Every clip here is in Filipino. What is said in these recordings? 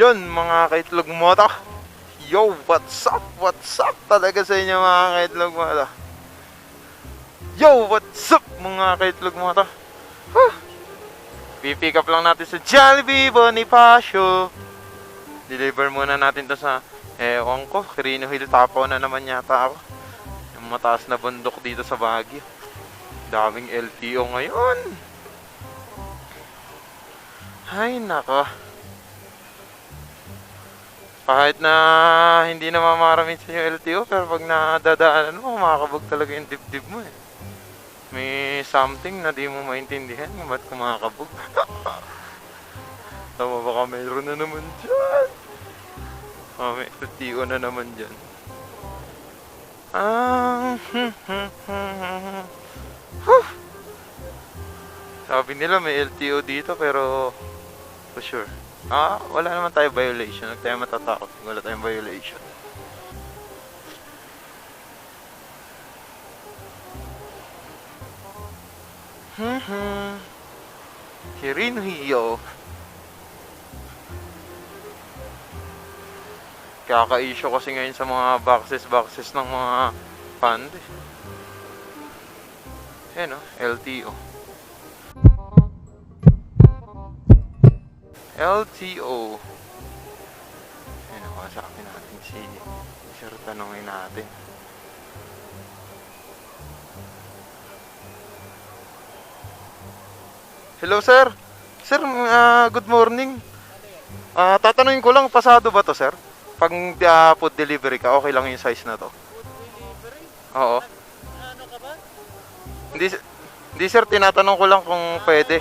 Yun, mga kaitlog mo to. Yo, what's up? What's up talaga sa inyo mga kaitlog mo to? Yo, what's up mga kaitlog mo to? Huh. Pipick up lang natin sa Jollibee Bonifacio. Deliver muna natin to sa ewan ko, Quirino Hill Tapaw na naman yata ako. Yung mataas na bundok dito sa Baguio. Daming LTO ngayon. Ay, nako. Kahit na hindi na mamaramit sa yung LTO, pero pag nadadaanan mo, makakabog talaga yung dibdib mo eh. May something na di mo maintindihan kung ba't kumakabog. Tama baka mayroon na naman dyan. Ah, may LTO na naman dyan. Ah, Huh. Sabi nila may LTO dito pero for sure. Ah, wala naman tayo violation. Huwag tayo matatakot. Wala tayong violation. Hmm. Kirin Hiyo. Kaka-issue kasi ngayon sa mga boxes boxes ng mga fund. eh. Ayan o, LTO. LTO. Ayan o, kasapin natin si Sir tanongin natin. Hello sir. Sir, ah, good morning. Ah, tatanungin ko lang, pasado ba to sir? Pag ah, food delivery ka, okay lang yung size na to? Delivery? Oo. Ano ka ba? Hindi, hindi sir, tinatanong ko lang kung pwede.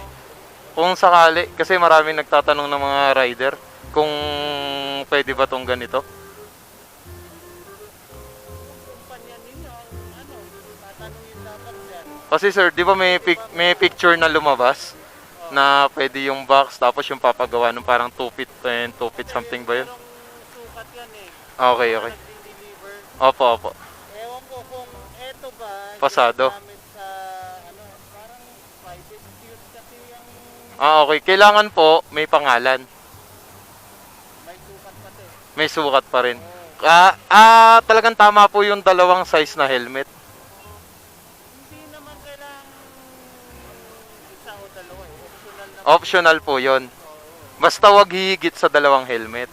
Kung sakali, kasi marami nagtatanong ng mga rider kung pwede ba tong ganito. Kasi sir, di ba may, pic- may picture na lumabas na pwede yung box tapos yung papagawa ng parang 2 feet and 2 feet something ba yun? Eh. Okay, okay. Opo, opo. Ewan ko kung eto ba. Pasado. ginagamit sa ano, parang private use kasi ang Ah, okay. Kailangan po may pangalan. may sukat pati. May sukat pa rin. Oo. Ah, ah, talagang tama po yung dalawang size na helmet. Hindi naman kailangan isa o dalawa eh. Optional naman. Optional po yon. Oo. Basta wag hihigit sa dalawang helmet.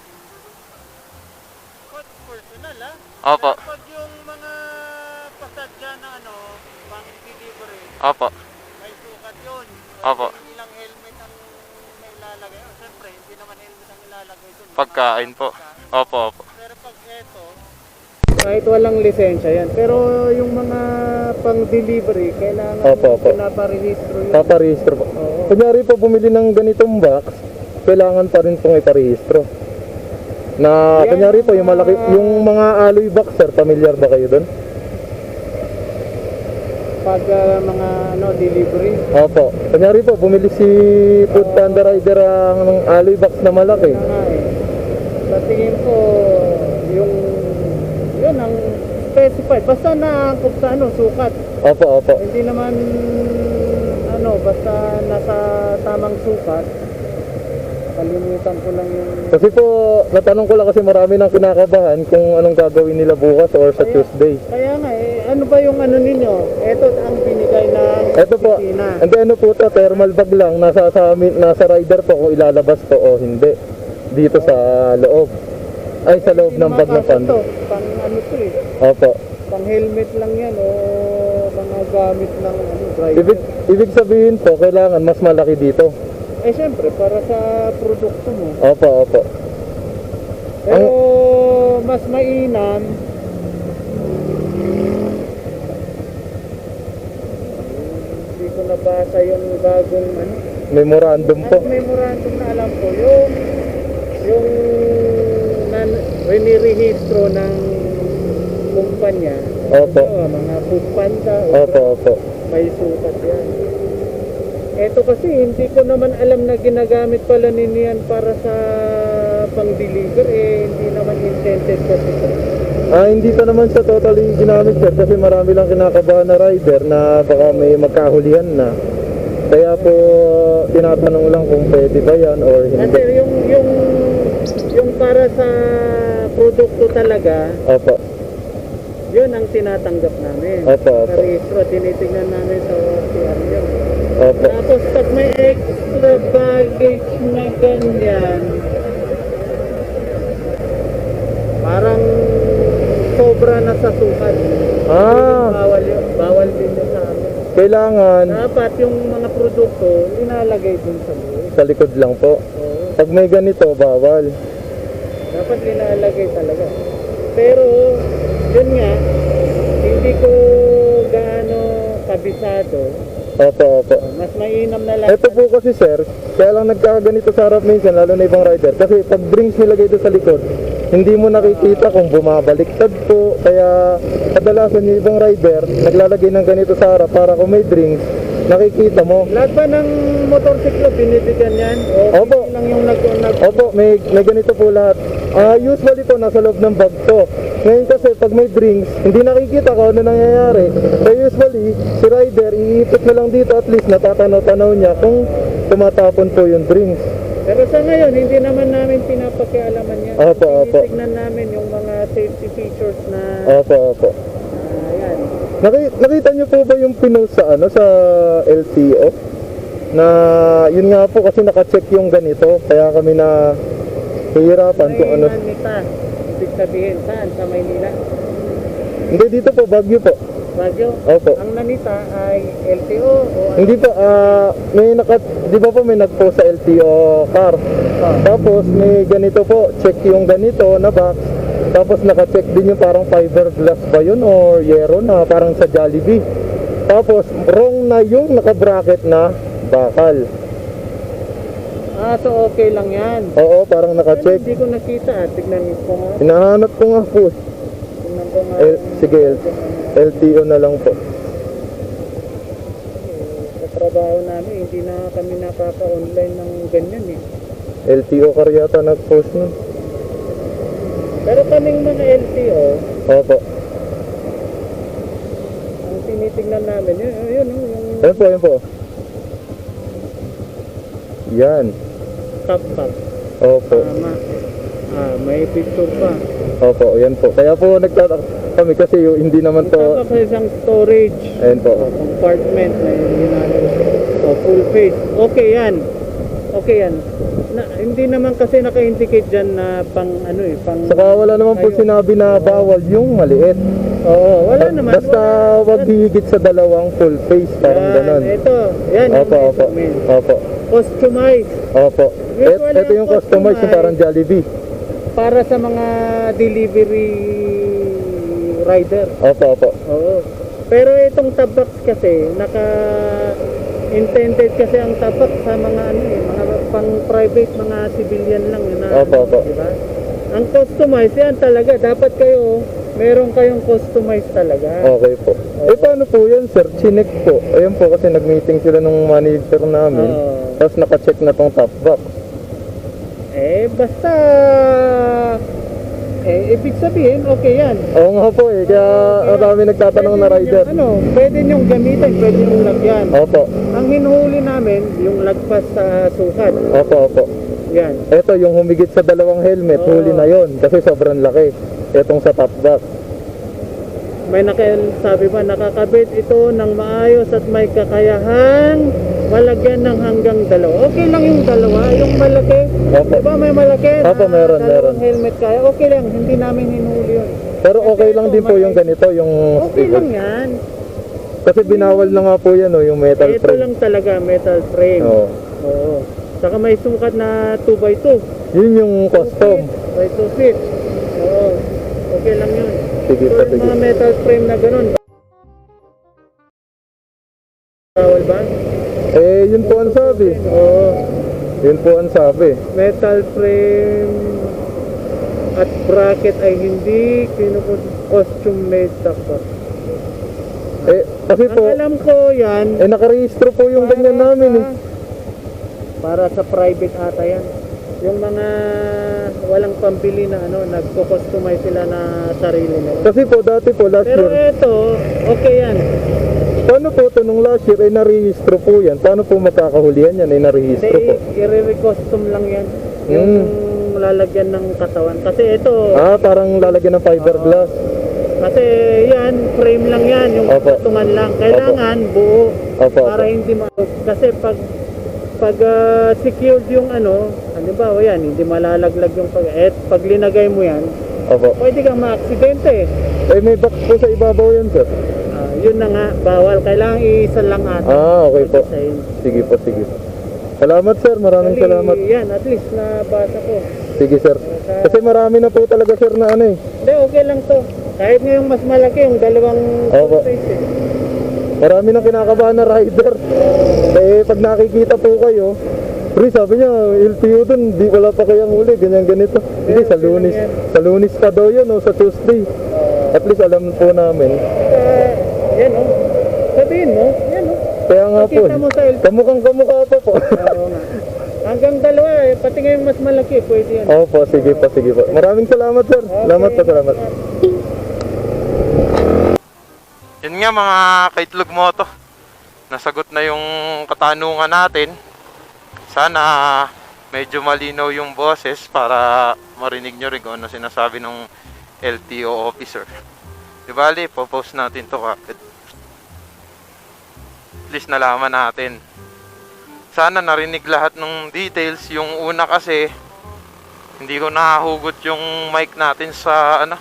Pag personal ah. Opo. Pag yung mga pasadya na ano, pang delivery, Opo. Yun. Opo. Hindi lang helmet ang may ilalagay. Oh, Siyempre, hindi naman helmet ang ilalagay dun. Pagkain po. Opo, opo. Pero pag eto, kahit walang lisensya yan. Pero yung mga pang-delivery, kailangan Opo, opo. pinaparehistro yun. Paparehistro po. Oo. Kunyari po bumili ng ganitong box, kailangan pa rin pong iparehistro. Na Yan kunyari po yung mga- yung mga alloy box sir, familiar ba kayo doon? Pag ah, mga ano, delivery. Opo. Kunyari po bumili si Food Panda Rider ang ng alloy box na malaki. Kaya nga eh. Sa tingin ko, yung, yun ang specified. Basta naangkop sa ano, sukat. Opo, opo. Hindi naman, ano, basta nasa tamang sukat. Kalimutan ko lang yung... Kasi po, natanong ko lang kasi marami nang kinakabahan kung anong gagawin nila bukas or sa Kaya- Tuesday. Kaya nga eh, ano ba yung ano ninyo? Ito ang binigay ng Ito po, opisina. hindi ano po to, thermal bag lang, nasa, sa, amin, nasa rider po kung ilalabas to o hindi. Dito sa loob. Ay, sa loob ng bag makakasya pan. to. Pang ano to eh. Opo. Pang helmet lang yan o mga gamit ng ano, driver. Ibig, ibig sabihin po, kailangan mas malaki dito. Eh syempre, para sa produkto mo. Opo, opo. Pero mas mainam hindi ko nabasa yung bagong ano Memorandum po. ang memorandum na alam ko yung yung nan rinirehistro ng kumpanya Opo. Ano, mga food panda o Opo, opo. may sukat yan eto kasi hindi ko naman alam na ginagamit pala ninyo yan para sa pang-deliver eh hindi naman intended kasi sa Ah, hindi pa naman siya totally ginamit sir kasi marami lang kinakabahan na rider na baka may magkahulihan na. Kaya po tinatanong lang kung pwede ba yan or Kasi hindi. yung yung yung para sa produkto talaga, Opo. yun ang tinatanggap namin. Opo, Sa opo. registro, tinitingnan namin sa OCR yun. Opo. Tapos pag may extra baggage na ganyan, parang sobra na sa sukat. Ah. Bawal yun. Bawal din yun sa amin. Kailangan Dapat yung mga produkto, inalagay dun sa buhay. sa likod lang po. Oo. Pag may ganito, bawal. Dapat inalagay talaga. Pero, yun nga, hindi ko gaano kabisado. Opo, opo. Mas mainam na lang. Ito po kasi sir, kaya lang nagkakaganito sa harap minsan, lalo na ibang rider. Kasi pag drinks nilagay doon sa likod, hindi mo nakikita kung bumabaliktad po. Kaya kadalasan yung ibang rider, naglalagay ng ganito sa harap para kung may drinks, nakikita mo. Lahat ba ng motorsiklo binibigyan yan? O Opo. lang yung nag... nag Opo, may, may ganito po lahat. Ah, usually po nasa loob ng bag to. Ngayon kasi pag may drinks, hindi nakikita kung ano nangyayari. So usually, si rider, iipit na lang dito at least natatanaw-tanaw niya kung tumatapon po yung drinks. Pero sa ngayon, hindi naman namin pinapakialaman yan. Opo, opo. Tinitignan namin yung mga safety features na... Opo, opo. yan. Naki- nakita niyo po ba yung pinost sa ano sa LTO? Na yun nga po kasi naka-check yung ganito kaya kami na hihirapan kung ano. Nanita. Ibig sabihin, saan? Sa Maynila? Hindi dito po Baguio po. Bagyo? Opo. Ang nanita ay LTO o ano? Hindi po ah may naka di ba po may nag-post sa LTO car. Tapos may ganito po, check yung ganito na box. Tapos naka-check din yung parang fiberglass ba yun or yero na parang sa Jollibee. Tapos wrong na yung naka-bracket na bakal. Ah, so okay lang yan. Oo, parang Pero naka-check. hindi ko nakita. ah. Tignan ko nga. Hinahanap ko nga po. Tignan ko nga. L- sige, L- LTO na lang po. Sa trabaho namin, hindi na kami nakaka-online ng ganyan eh. LTO car yata nag-post nun. Pero kaming mga LTO, Opo. ang tinitingnan namin, yun, yun, yun, yung Ayan po, ayan po. Yan. Top-top. Opo. Tama. Ah, may picture pa. Opo, yan po. Kaya po nagtatak kami kasi yung hindi naman to. top sa isang storage. Ayan po. O, compartment na yung ginagawa. O, full face. Okay yan. Okay yan. Na, hindi naman kasi naka-indicate dyan na pang ano eh, pang... Saka wala naman po sinabi na bawal yung maliit. Oo, wala naman. Basta wala. wag higit sa dalawang full face, parang Yan, ganon. Ito, yan yung Opo, opo. measurement. Opo. Customized. Opo. Et, Usually, ito yung customized yung parang Jollibee. Para sa mga delivery rider. Opo, opo. Oo. Pero itong tabax kasi, naka intended kasi ang tabax sa mga ano eh, mga pang private, mga civilian lang yun na. Opo, opo. Di ba? Ang customized yan talaga, dapat kayo, meron kayong customized talaga. Okay po. Eh paano po yan sir? Chinek po. Ayun po kasi nag-meeting sila nung manager namin. Oo. Tapos naka-check na tong top box. Eh, basta, eh, ibig sabihin, okay yan. Oo nga po eh. Kaya ang dami nagtatanong na rider. Ano, pwede nyong gamitin, pwede nyong lagyan. Opo. Ang hinuhuli namin, yung lagpas sa sukat. Opo, opo. Yan. Ito yung humigit sa dalawang helmet, Oo. huli na yon kasi sobrang laki. Itong sa top box. May nakasabi pa, nakakabit ito ng maayos at may kakayahang malagyan ng hanggang dalawa. Okay lang yung dalawa, yung malaki. Opo. Di ba may malaki na Opo, meron, dalawang meron. helmet kaya? Okay lang, hindi namin hinuli yun. Pero okay Kasi lang ito, din po yung ganito, yung Okay lang yan. Kasi binawal na nga po yan, oh, yung metal Ito frame. lang talaga, metal frame. Oo. Oo. Saka may sukat na 2x2. Yun yung custom. By 2 feet. Oo. Okay lang yun. Sige So, pa, yung sige. mga metal frame na ganun. Bawal ba? Eh, yun po ang sabi. Oo. Yun po ang sabi. Metal frame at bracket ay hindi costume made dapat. Eh, kasi Ang po, alam ko yan, eh nakarehistro po yung ganyan namin eh. Para sa private ata yan. Yung mga walang pambili na ano, nagko-customize sila na sarili nila. Kasi po, dati po, last Pero year, ito, okay yan. Paano po ito nung last year, eh narehistro po yan? Paano po magkakahulihan yan, Hindi, narehistro po? i-re-custom lang yan. Yung Hmm. lalagyan ng katawan. Kasi ito, Ah, parang lalagyan ng fiberglass. kasi yan, frame lang yan, yung Opo. patungan lang. Kailangan buo Opo, para opo. hindi ma... Kasi pag pag ah, secured yung ano, halimbawa yan, hindi malalaglag yung pag... Eh, pag linagay mo yan, Opo. pwede kang maaksidente eh. Eh, may box po sa ibabaw yan, sir. Ah, yun na nga, bawal. Kailangan iisa lang ata. Ah, okay po. Sige po, sige. Salamat, sir. Maraming Actually, salamat. Yan, at least nabasa ko. Sige, sir. Kasi marami na po talaga, sir, na ano eh. Hindi, okay lang to. Kahit nga yung mas malaki, yung dalawang Opo. space eh. Marami na kinakabahan na rider. Eh, pag nakikita po kayo, Pre, sabi niya, LTO dun, di wala pa kayang huli, ganyan ganito. Hindi, sa okay lang lunis. Sa lunis pa daw yun, o sa Tuesday. At least alam po namin. Yan o. Sabihin mo, yan o. Kaya nga po, Nakita mo sa LTO. kamukhang kamukha pa po. Oo nga. Hanggang dalawa eh, pati nga yung mas malaki, pwede yan. Opo, sige po, sige po. Maraming salamat, sir. Salamat po, salamat. Yun nga mga kaitlog moto. Nasagot na yung katanungan natin. Sana medyo malinaw yung boses para marinig nyo rin kung ano sinasabi ng LTO officer. Di bali, popost natin to kapit. At least nalaman natin. Sana narinig lahat ng details. Yung una kasi, hindi ko nahugot yung mic natin sa ano,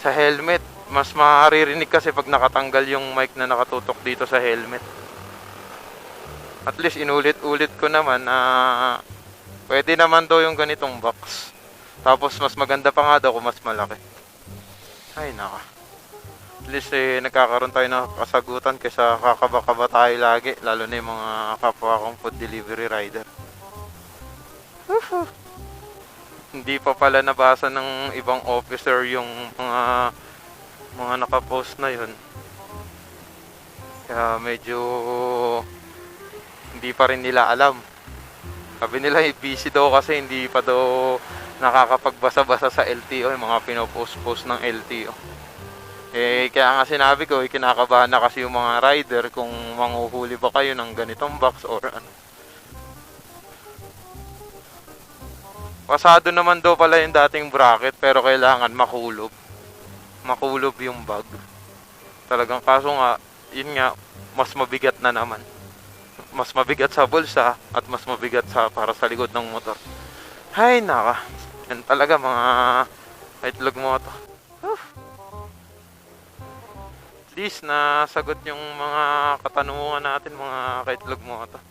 sa helmet. Mas maririnig kasi pag nakatanggal yung mic na nakatutok dito sa helmet. At least inulit-ulit ko naman na pwede naman daw yung ganitong box. Tapos mas maganda pa nga daw kung mas malaki. Ay naka. At least eh, nagkakaroon tayo ng kasagutan kaysa kakaba-kaba tayo lagi. Lalo na yung mga kapwa kong food delivery rider. Hindi pa pala nabasa ng ibang officer yung mga mga nakapost na yun. Kaya medyo hindi pa rin nila alam. Sabi nila eh, busy daw kasi hindi pa daw nakakapagbasa-basa sa LTO yung mga pinopost-post ng LTO. Eh, kaya nga sinabi ko, eh, kinakabahan na kasi yung mga rider kung manguhuli ba kayo ng ganitong box or ano. Pasado naman daw pala yung dating bracket pero kailangan makulob. Makulob yung bag. Talagang kaso nga, yun nga, mas mabigat na naman. Mas mabigat sa bulsa at mas mabigat sa para sa likod ng motor. Hay naka. Yan talaga mga itlog moto. Whew. At least nasagot yung mga katanungan natin mga kaitlog moto.